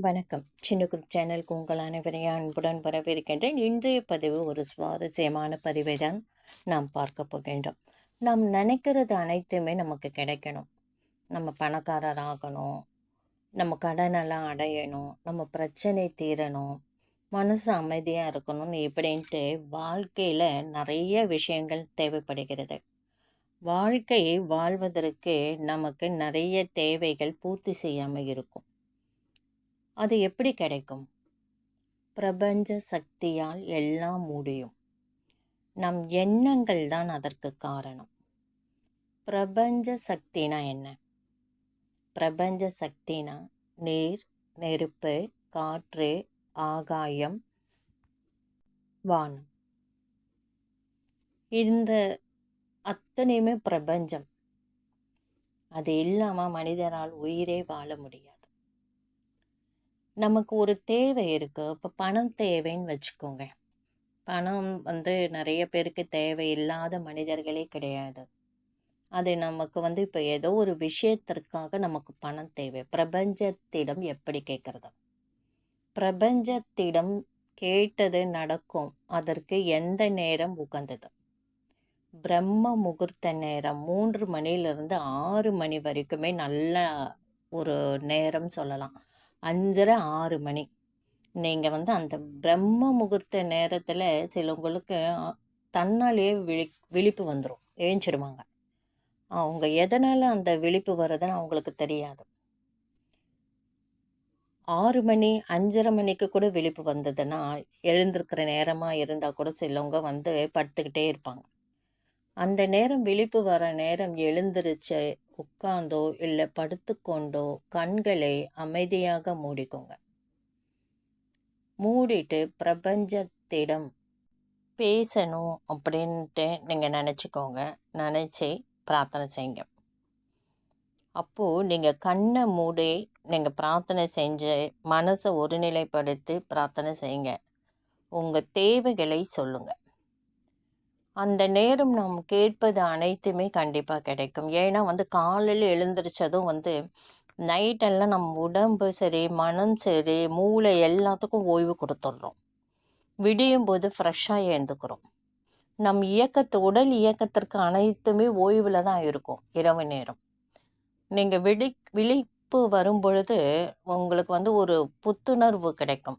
வணக்கம். சின்ன குரூப் சேனலுக்கு உங்கள் அனைவரையும் அன்புடன் வரவேற்கின்றேன். இன்றைய பதிவு ஒரு சுவாரஸ்யமான பதிவை தான் நாம் பார்க்க போகின்றோம். நாம் நினைக்கிறது அனைத்துமே நமக்கு கிடைக்கணும். நம்ம பணக்காரர் ஆகணும். நம்ம கடனெல்லாம் அடையணும். நம்ம பிரச்சனை தீரணும். மனசு அமைதியாக இருக்கணும்னு இப்படின்ட்டு வாழ்க்கையில் நிறைய விஷயங்கள் தேவைப்படுகிறது. வாழ்க்கையை வாழ்வதற்கு நமக்கு நிறைய தேவைகள் பூர்த்தி செய்யாமல் இருக்கும். அது எப்படி கிடைக்கும்? பிரபஞ்ச சக்தியால் எல்லாம் முடியும். நம் எண்ணங்கள் தான் அதற்கு காரணம். பிரபஞ்ச சக்தினா என்ன? பிரபஞ்ச சக்தினா நீர் நெருப்பு காற்று ஆகாயம் வானம். இந்த அத்தனையுமே பிரபஞ்சம். அது இல்லாமல் மனிதரால் உயிரே வாழ முடியாது. நமக்கு ஒரு தேவை இருக்குது இப்போ பணம் தேவைன்னு வச்சுக்கோங்க. பணம் வந்து நிறைய பேருக்கு தேவையில்லாத மனிதர்களே கிடையாது. அது நமக்கு வந்து இப்போ ஏதோ ஒரு விஷயத்திற்காக நமக்கு பணம் தேவை. பிரபஞ்சத்திடம் எப்படி கேட்குறது? பிரபஞ்சத்திடம் கேட்டது நடக்கும். அதற்கு எந்த நேரம் உகந்தது? பிரம்ம முகூர்த்த நேரம் மூன்று மணிலிருந்து ஆறு மணி வரைக்குமே நல்ல ஒரு நேரம் சொல்லலாம். அஞ்சரை ஆறு மணி. நீங்கள் வந்து அந்த பிரம்ம முகூர்த்த நேரத்தில் சிலவங்களுக்கு தன்னாலேயே விழி விழிப்பு வந்துடும் ஏஞ்சிடுவாங்க. அவங்க எதனால் அந்த விழிப்பு வர்றதுன்னு அவங்களுக்கு தெரியாது. ஆறு மணி அஞ்சரை மணிக்கு கூட விழிப்பு வந்ததுன்னா எழுந்திருக்கிற நேரமாக இருந்தால் கூட சிலவங்க வந்து படுத்துக்கிட்டே இருப்பாங்க. அந்த நேரம் விழிப்பு வர நேரம் எழுந்திருச்ச உட்கார்ந்தோ இல்லை படுத்துக்கொண்டோ கண்களை அமைதியாக மூடிக்கோங்க. மூடிட்டு பிரபஞ்சத்திடம் பேசணும் அப்படின்ட்டு நீங்கள் நினச்சிக்கோங்க. நினச்சி பிரார்த்தனை செய்யுங்க. அப்போது நீங்கள் கண்ணை மூடி நீங்கள் பிரார்த்தனை செஞ்சு மனசை ஒருநிலைப்படுத்தி பிரார்த்தனை செய்யுங்க. உங்கள் தேவைகளை சொல்லுங்கள் அந்த நேரம் நாம் கேட்பது அனைத்துமே கண்டிப்பாக கிடைக்கும். ஏன்னா வந்து காலையில் எழுந்திரிச்சதும் வந்து நைட்டெல்லாம் நம்ம உடம்பு சரி மனம் சரி மூளை எல்லாத்துக்கும் ஓய்வு கொடுத்துட்றோம். விடியும் போது ஃப்ரெஷ்ஷாக எழுந்துக்கிறோம். நம் இயக்கத்து உடல் இயக்கத்திற்கு அனைத்துமே ஓய்வில் தான் இருக்கும் இரவு நேரம். நீங்கள் விழி விழிப்பு வரும் பொழுது உங்களுக்கு வந்து ஒரு புத்துணர்வு கிடைக்கும்.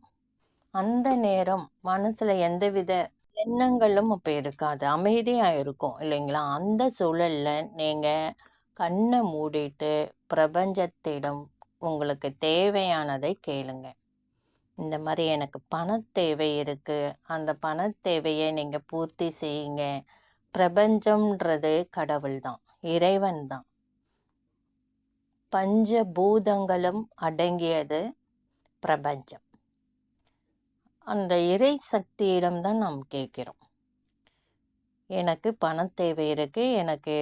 அந்த நேரம் மனசில் எந்தவித எண்ணங்களும் அப்போ இருக்காது. அமைதியாக இருக்கும் இல்லைங்களா? அந்த சூழலில் நீங்கள் கண்ணை மூடிட்டு பிரபஞ்சத்திடம் உங்களுக்கு தேவையானதை கேளுங்க. இந்த மாதிரி எனக்கு பண தேவை இருக்குது அந்த பண தேவையை நீங்கள் பூர்த்தி செய்யுங்க. பிரபஞ்சம்ன்றது கடவுள் தான் இறைவன் தான். பஞ்சபூதங்களும் அடங்கியது பிரபஞ்சம். அந்த இறை சக்தியிடம் தான் நாம் கேட்கிறோம். எனக்கு பண தேவை இருக்குது எனக்கு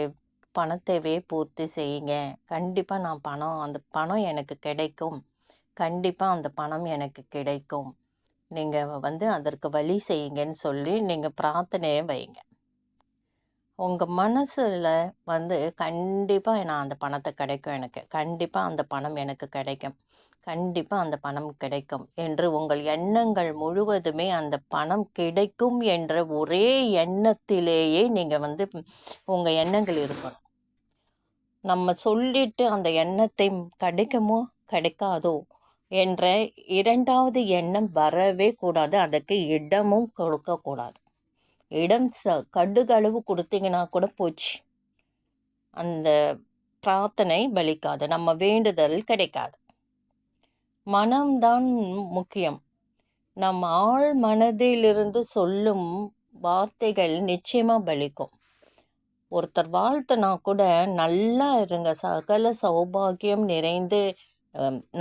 பண தேவையை பூர்த்தி செய்யுங்க. கண்டிப்பாக நான் பணம் அந்த பணம் எனக்கு கிடைக்கும். கண்டிப்பாக அந்த பணம் எனக்கு கிடைக்கும். நீங்கள் வந்து அதற்கு வழி செய்யுங்கன்னு சொல்லி நீங்கள் பிரார்த்தனையை வைங்க. உங்கள் மனசில் வந்து கண்டிப்பாக நான் அந்த பணத்தை கிடைக்கும் எனக்கு. கண்டிப்பாக அந்த பணம் எனக்கு கிடைக்கும். கண்டிப்பாக அந்த பணம் கிடைக்கும். என்று உங்கள் எண்ணங்கள் முழுவதுமே அந்த பணம் கிடைக்கும் என்ற ஒரே எண்ணத்திலேயே நீங்கள் வந்து உங்கள் எண்ணங்கள் இருக்கணும். நம்ம சொல்லிட்டு அந்த எண்ணத்தை கிடைக்குமோ கிடைக்காதோ என்ற இரண்டாவது எண்ணம் வரவே கூடாது. அதுக்கு இடமும் கொடுக்கக்கூடாது இடம் ச கடுகளவு கொடுத்தீங்கன்னா கூட போச்சு. அந்த பிரார்த்தனை பலிக்காது நம்ம வேண்டுதல் கிடைக்காது. மனம்தான் முக்கியம். நம் ஆள் மனதிலிருந்து சொல்லும் வார்த்தைகள் நிச்சயமாக பலிக்கும். ஒருத்தர் வாழ்த்துனா கூட நல்லா இருங்க சகல சௌபாகியம் நிறைந்து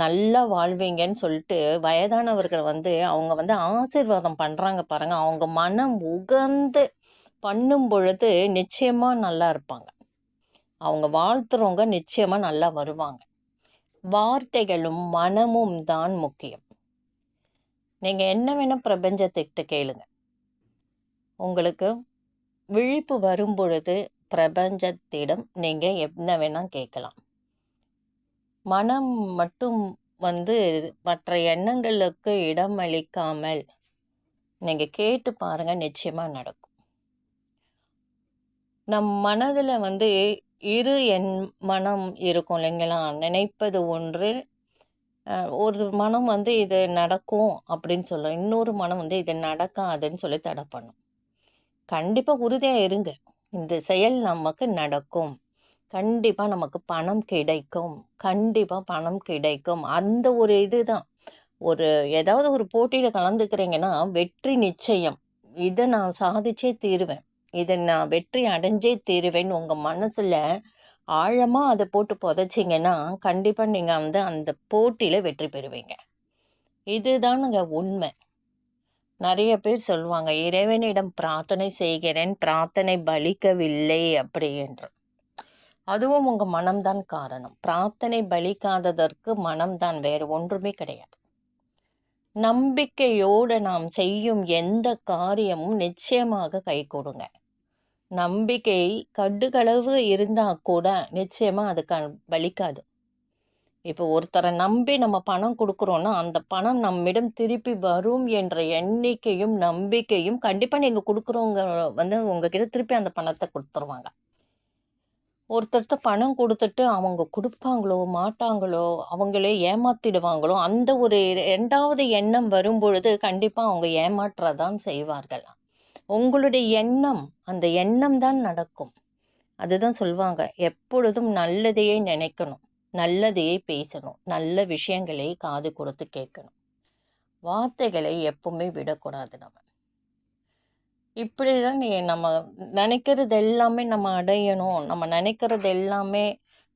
நல்லா வாழ்வீங்கன்னு சொல்லிட்டு வயதானவர்கள் வந்து அவங்க வந்து ஆசீர்வாதம் பண்ணுறாங்க பாருங்கள் அவங்க மனம் உகந்து பண்ணும் பொழுது நிச்சயமாக நல்லா இருப்பாங்க. அவங்க வாழ்த்துறவங்க நிச்சயமாக நல்லா வருவாங்க. வார்த்தைகளும் மனமும் தான் முக்கியம். நீங்கள் என்ன வேணால் பிரபஞ்சத்திட்ட கேளுங்க. உங்களுக்கு விழிப்பு வரும் பொழுது பிரபஞ்சத்திடம் நீங்கள் என்ன வேணால் கேட்கலாம் மனம் மட்டும் வந்து மற்ற எண்ணங்களுக்கு இடம் அளிக்காமல் நீங்கள் கேட்டு பாருங்கள் நிச்சயமாக நடக்கும். நம் மனதில் வந்து இரு என் மனம் இருக்கும் இல்லைங்களா? நினைப்பது ஒன்று ஒரு மனம் வந்து இது நடக்கும் அப்படின்னு சொல்லும் இன்னொரு மனம் வந்து இது நடக்காதுன்னு சொல்லி தடை பண்ணும். கண்டிப்பாக உறுதியாக இருங்க. இந்த செயல் நமக்கு நடக்கும். கண்டிப்பாக நமக்கு பணம் கிடைக்கும். கண்டிப்பாக பணம் கிடைக்கும். அந்த ஒரு இது தான் ஒரு ஏதாவது ஒரு போட்டியில் கலந்துக்கிறீங்கன்னா வெற்றி நிச்சயம். இதை நான் சாதிச்சே தீருவேன். இதை நான் வெற்றி அடைஞ்சே தீருவேன் உங்கள் மனசில் ஆழமாக அதை போட்டு புதைச்சிங்கன்னா கண்டிப்பாக நீங்கள் வந்து அந்த போட்டியில் வெற்றி பெறுவீங்க. இதுதானுங்க உண்மை. நிறைய பேர் சொல்லுவாங்க இறைவனிடம் பிரார்த்தனை செய்கிறேன் பிரார்த்தனை பலிக்கவில்லை அப்படி என்று அதுவும் உங்கள் மனம்தான் காரணம். பிரார்த்தனை பலிக்காததற்கு மனம்தான் வேறு ஒன்றுமே கிடையாது. நம்பிக்கையோடு நாம் செய்யும் எந்த காரியமும் நிச்சயமாக கை கொடுங்க. நம்பிக்கை கடுகளவு இருந்தால் கூட நிச்சயமாக அது க வலிக்காது. இப்போ ஒருத்தரை நம்பி நம்ம பணம் கொடுக்குறோன்னா அந்த பணம் நம்மிடம் திருப்பி வரும் என்ற எண்ணிக்கையும் நம்பிக்கையும் கண்டிப்பாக நீங்கள் கொடுக்குறவங்க வந்து உங்ககிட்ட திருப்பி அந்த பணத்தை கொடுத்துருவாங்க. ஒருத்தர்கிட்ட பணம் கொடுத்துட்டு அவங்க கொடுப்பாங்களோ மாட்டாங்களோ அவங்களே ஏமாத்திடுவாங்களோ அந்த ஒரு ரெண்டாவது எண்ணம் வரும்பொழுது கண்டிப்பாக அவங்க ஏமாற்றதான் செய்வார்கள். உங்களுடைய எண்ணம் அந்த எண்ணம் தான் நடக்கும். அதுதான் சொல்லுவாங்க எப்பொழுதும் நல்லதையே நினைக்கணும் நல்லதையே பேசணும் நல்ல விஷயங்களை காது கொடுத்து கேட்கணும். வார்த்தைகளை எப்பவுமே விடக்கூடாது நம்ம. இப்படி தான் நீ நம்ம நினைக்கிறது எல்லாமே நம்ம அடையணும். நம்ம நினைக்கிறது எல்லாமே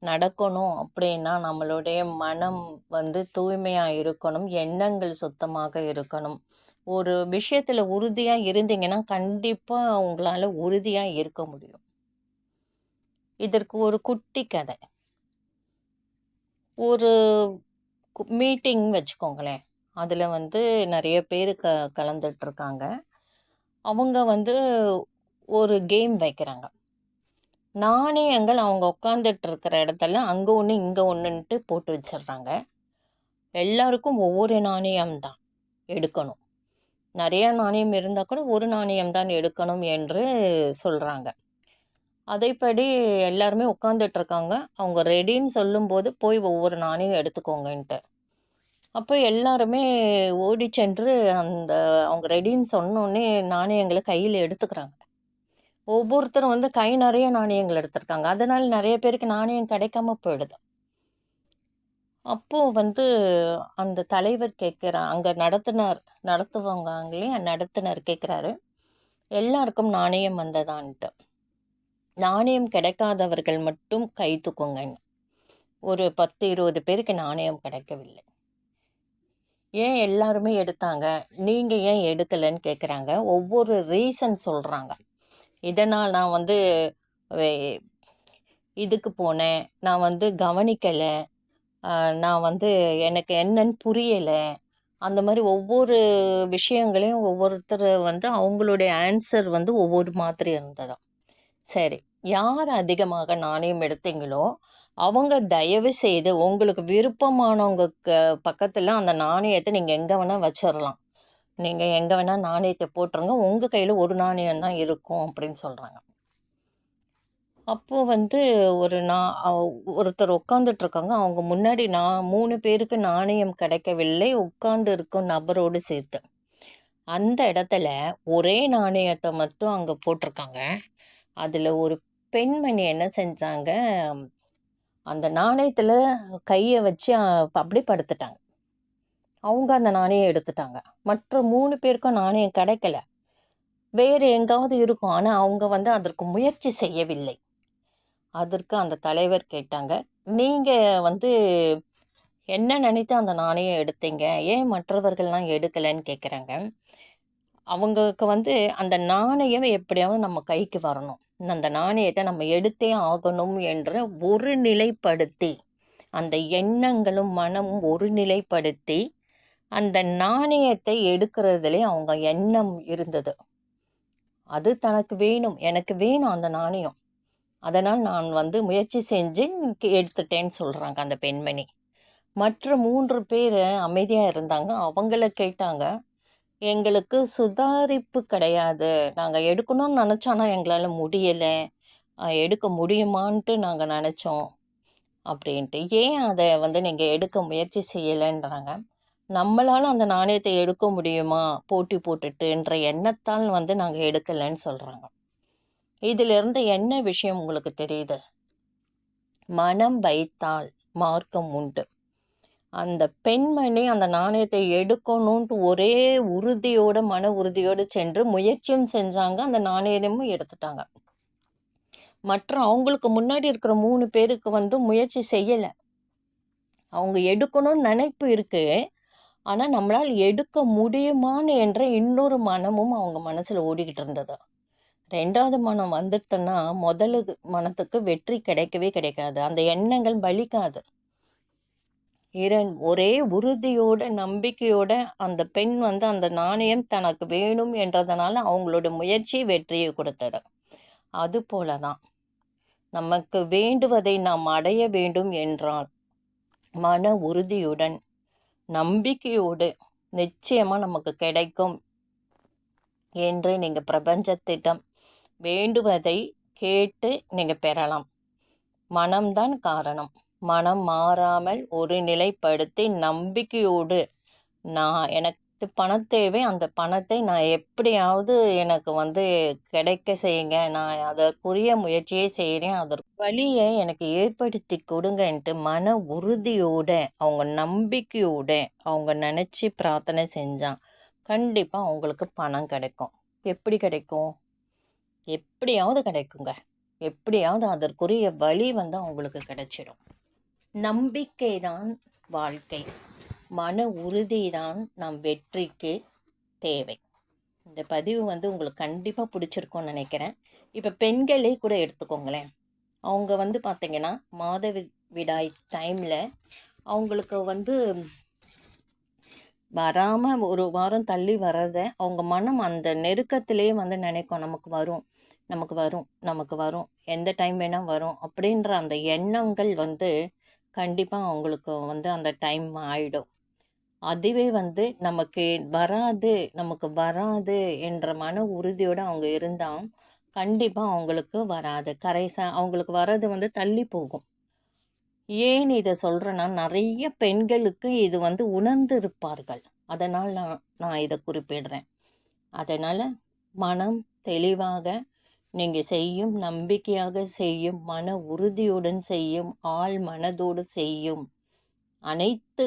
நடக்கணும் அப்படின்னா நம்மளுடைய மனம் வந்து தூய்மையாக இருக்கணும். எண்ணங்கள் சுத்தமாக இருக்கணும். ஒரு விஷயத்தில் உறுதியாக இருந்தீங்கன்னா கண்டிப்பாக உங்களால் உறுதியாக இருக்க முடியும். இதற்கு ஒரு குட்டி கதை. ஒரு மீட்டிங் வச்சுக்கோங்களேன். அதில் வந்து நிறைய பேர் க கலந்துட்ருக்காங்க அவங்க வந்து ஒரு கேம் வைக்கிறாங்க. நாணயங்கள் அவங்க உட்காந்துட்டு இருக்கிற இடத்துல அங்கே ஒன்று இங்கே ஒன்றுன்ட்டு போட்டு வச்சிடுறாங்க எல்லாருக்கும் ஒவ்வொரு நாணயம் தான் எடுக்கணும். நிறைய நாணயம் இருந்தால் கூட ஒரு நாணயம் தான் எடுக்கணும் என்று சொல்கிறாங்க அதைப்படி எல்லாருமே உட்காந்துட்டு இருக்காங்க அவங்க ரெடின்னு சொல்லும்போது போய் ஒவ்வொரு நாணயம் எடுத்துக்கோங்கன்ட்டு. அப்போ எல்லாருமே ஓடி சென்று அந்த அவங்க ரெடின்னு சொன்னோடனே நாணயங்களை கையில் எடுத்துக்கிறாங்க. ஒவ்வொருத்தரும் வந்து கை நிறைய நாணயங்கள் எடுத்திருக்காங்க. அதனால் நிறைய பேருக்கு நாணயம் கிடைக்காம போயிடுது. அப்போது வந்து அந்த தலைவர் கேட்குறான் அங்கே நடத்துனர் நடத்துவாங்க அங்கேயே நடத்துனர் கேட்குறாரு. எல்லாருக்கும் நாணயம் வந்ததான்ட்டு. நாணயம் கிடைக்காதவர்கள் மட்டும் கை தூக்குங்கன்னு. ஒரு பத்து இருபது பேருக்கு நாணயம் கிடைக்கவில்லை. ஏன் எல்லாருமே எடுத்தாங்க? நீங்கள் ஏன் எடுக்கலைன்னு கேட்குறாங்க ஒவ்வொரு ரீசன் சொல்கிறாங்க இதனால் நான் வந்து இதுக்கு போனேன். நான் வந்து கவனிக்கலை. நான் வந்து எனக்கு என்னன்னு புரியலை. அந்த மாதிரி ஒவ்வொரு விஷயங்களையும் ஒவ்வொருத்தர் வந்து அவங்களுடைய ஆன்சர் வந்து ஒவ்வொரு மாதிரி இருந்ததா சரி யார் அதிகமாக நாணயம் எடுத்தீங்களோ அவங்க தயவு செய்து உங்களுக்கு விருப்பமானவங்க க- பக்கத்தில் அந்த நாணயத்தை நீங்கள் எங்கே வேணால் வச்சிடலாம் நீங்கள் எங்கே வேணால் நாணயத்தை போட்டுருங்க. உங்கள் கையில் ஒரு நாணயம் தான் இருக்கும் அப்படின்னு சொல்கிறாங்க அப்போது வந்து ஒரு நான் ஒருத்தர் உட்காந்துட்ருக்காங்க அவங்க முன்னாடி நான் மூணு பேருக்கு நாணயம் கிடைக்கவில்லை. உட்காந்து இருக்கும் நபரோடு சேர்த்து. அந்த இடத்துல ஒரே நாணயத்தை மட்டும் அங்கே போட்டிருக்காங்க. அதில் ஒரு பெண்மணி என்ன செஞ்சாங்க? அந்த நாணயத்தில் கையை வச்சு அப்படி அப்படியே படுத்துட்டாங்க. அவங்க அந்த நாணயம் எடுத்துட்டாங்க. மற்ற மூணு பேருக்கும் நாணயம் கிடைக்கல. வேறு எங்காவது இருக்கும். ஆனால் அவங்க வந்து அதற்கு முயற்சி செய்யவில்லை. அதற்கு அந்த தலைவர் கேட்டாங்க நீங்கள் வந்து என்ன நினைத்து அந்த நாணயம் எடுத்தீங்க? ஏன் மற்றவர்கள்லாம் எடுக்கலைன்னு கேட்குறாங்க அவங்களுக்கு வந்து அந்த நாணயம் எப்படியாவது நம்ம கைக்கு வரணும். அந்த நாணயத்தை நம்ம எடுத்தே ஆகணும் என்ற ஒரு நிலைப்படுத்தி அந்த எண்ணங்களும் மனமும் ஒரு நிலைப்படுத்தி அந்த நாணயத்தை எடுக்கிறதுலே அவங்க எண்ணம் இருந்தது. அது தனக்கு வேணும் எனக்கு வேணும் அந்த நாணயம். அதனால் நான் வந்து முயற்சி செஞ்சு எடுத்துட்டேன்னு சொல்கிறாங்க அந்த பெண்மணி. மற்ற மூன்று பேர் அமைதியாக இருந்தாங்க. அவங்கள கேட்டாங்க எங்களுக்கு சுதாரிப்பு கிடையாது. நாங்கள் எடுக்கணும்னு நினச்சோன்னா எங்களால் முடியலை. எடுக்க முடியுமான்ட்டு நாங்கள் நினச்சோம். அப்படின்ட்டு. ஏன் அதை வந்து நீங்கள் எடுக்க முயற்சி செய்யலைன்றாங்க. நம்மளால் அந்த நாணயத்தை எடுக்க முடியுமா? போட்டி போட்டுட்டுன்ற எண்ணத்தால் வந்து நாங்கள் எடுக்கலைன்னு சொல்கிறாங்க இதிலிருந்து என்ன விஷயம் உங்களுக்கு தெரியுது? மனம் வைத்தால் மார்க்கம் உண்டு. அந்த பெண்மணி அந்த நாணயத்தை எடுக்கணுன்ட்டு ஒரே உறுதியோட மன உறுதியோடு சென்று முயற்சியும் செஞ்சாங்க. அந்த நாணயமும் எடுத்துட்டாங்க. மற்ற அவங்களுக்கு முன்னாடி இருக்கிற மூணு பேருக்கு வந்து முயற்சி செய்யலை. அவங்க எடுக்கணும்னு நினைப்பு இருக்குது ஆனால் நம்மளால் எடுக்க முடியுமான்னு என்ற இன்னொரு மனமும் அவங்க மனசில் ஓடிக்கிட்டு இருந்தது. ரெண்டாவது மனம் வந்துட்டுன்னா முதலு மனத்துக்கு வெற்றி கிடைக்கவே கிடைக்காது. அந்த எண்ணங்கள் பலிக்காது இரண் ஒரே உறுதியோட நம்பிக்கையோட அந்த பெண் வந்து அந்த நாணயம் தனக்கு வேணும் என்றதுனால அவங்களோட முயற்சி வெற்றியை கொடுத்தது. அது போல தான் நமக்கு வேண்டுவதை நாம் அடைய வேண்டும் என்றால் மன உறுதியுடன் நம்பிக்கையோடு நிச்சயமாக நமக்கு கிடைக்கும் என்று நீங்கள் பிரபஞ்சத்திடம் வேண்டுவதை கேட்டு நீங்கள் பெறலாம். மனம்தான் காரணம். மனம் மாறாமல் ஒரு நிலைப்படுத்தி நம்பிக்கையோடு நான் எனக்கு பணம் தேவை அந்த பணத்தை நான் எப்படியாவது எனக்கு வந்து கிடைக்க செய்யுங்க. நான் அதற்குரிய முயற்சியை செய்கிறேன் அதற்கு வழியை எனக்கு ஏற்படுத்தி கொடுங்கன்ட்டு மன உறுதியோட அவங்க நம்பிக்கையோட அவங்க நினச்சி பிரார்த்தனை செஞ்சான் கண்டிப்பாக அவங்களுக்கு பணம் கிடைக்கும். எப்படி கிடைக்கும்? எப்படியாவது கிடைக்குங்க. எப்படியாவது அதற்குரிய வழி வந்து அவங்களுக்கு கிடைச்சிடும். நம்பிக்கை தான் வாழ்க்கை. மன உறுதி தான் நம் வெற்றிக்கு தேவை. இந்த பதிவு வந்து உங்களுக்கு கண்டிப்பாக பிடிச்சிருக்கும்னு நினைக்கிறேன். இப்போ பெண்களே கூட எடுத்துக்கோங்களேன். அவங்க வந்து பார்த்திங்கன்னா மாத விடாய் டைமில் அவங்களுக்கு வந்து வராமல் ஒரு வாரம் தள்ளி வர்றதை அவங்க மனம் அந்த நெருக்கத்திலே வந்து நினைக்கும். நமக்கு வரும் நமக்கு வரும் நமக்கு வரும். எந்த டைம் வேணால் வரும் அப்படின்ற அந்த எண்ணங்கள் வந்து கண்டிப்பாக அவங்களுக்கு வந்து அந்த டைம் ஆகிடும் அதுவே வந்து நமக்கு வராது நமக்கு வராது என்ற மன உறுதியோடு அவங்க இருந்தால் கண்டிப்பாக அவங்களுக்கு வராது. கரைசா அவங்களுக்கு வர்றது வந்து தள்ளி போகும். ஏன் இதை சொல்கிறேன்னா நிறைய பெண்களுக்கு இது வந்து உணர்ந்து இருப்பார்கள் அதனால் நான் நான் இதை குறிப்பிடுறேன். அதனால் மனம் தெளிவாக நீங்கள் செய்யும் நம்பிக்கையாக செய்யும் மன உறுதியுடன் செய்யும் ஆள் மனதோடு செய்யும் அனைத்து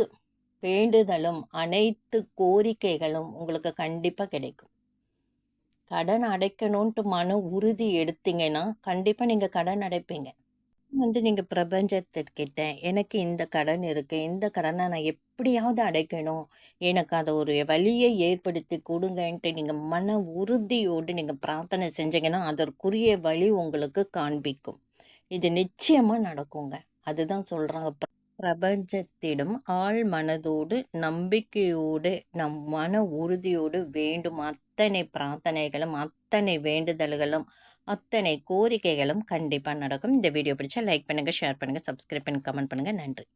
வேண்டுதலும் அனைத்து கோரிக்கைகளும் உங்களுக்கு கண்டிப்பாக கிடைக்கும். கடன் அடைக்கணுன்ட்டு மன உறுதி எடுத்தீங்கன்னா கண்டிப்பாக நீங்கள் கடன் அடைப்பீங்க. வந்து நீங்கள் பிரபஞ்சத்திற்கிட்ட எனக்கு இந்த கடன் இருக்குது இந்த கடனை நான் எப்படியாவது அடைக்கணும் எனக்கு அதை ஒரு வழியை ஏற்படுத்தி கொடுங்கன்ட்டு நீங்கள் மன உறுதியோடு நீங்கள் பிரார்த்தனை செஞ்சீங்கன்னா அதற்குரிய வழி உங்களுக்கு காண்பிக்கும். இது நிச்சயமாக நடக்குங்க. அதுதான் சொல்கிறாங்க பிரபஞ்சத்திடம் ஆழ் மனதோடு நம்பிக்கையோடு நம் மன உறுதியோடு வேண்டும். அத்தனை பிரார்த்தனைகளும் அத்தனை வேண்டுதல்களும் அத்தனை கோரிக்கைகளும் கண்டிப்பாக நடக்கும். இந்த வீடியோ பிடிச்சா லைக் பண்ணுங்கள் ஷேர் பண்ணுங்கள் சப்ஸ்கிரைப் பண்ணி கமெண்ட் பண்ணுங்கள் நன்றி.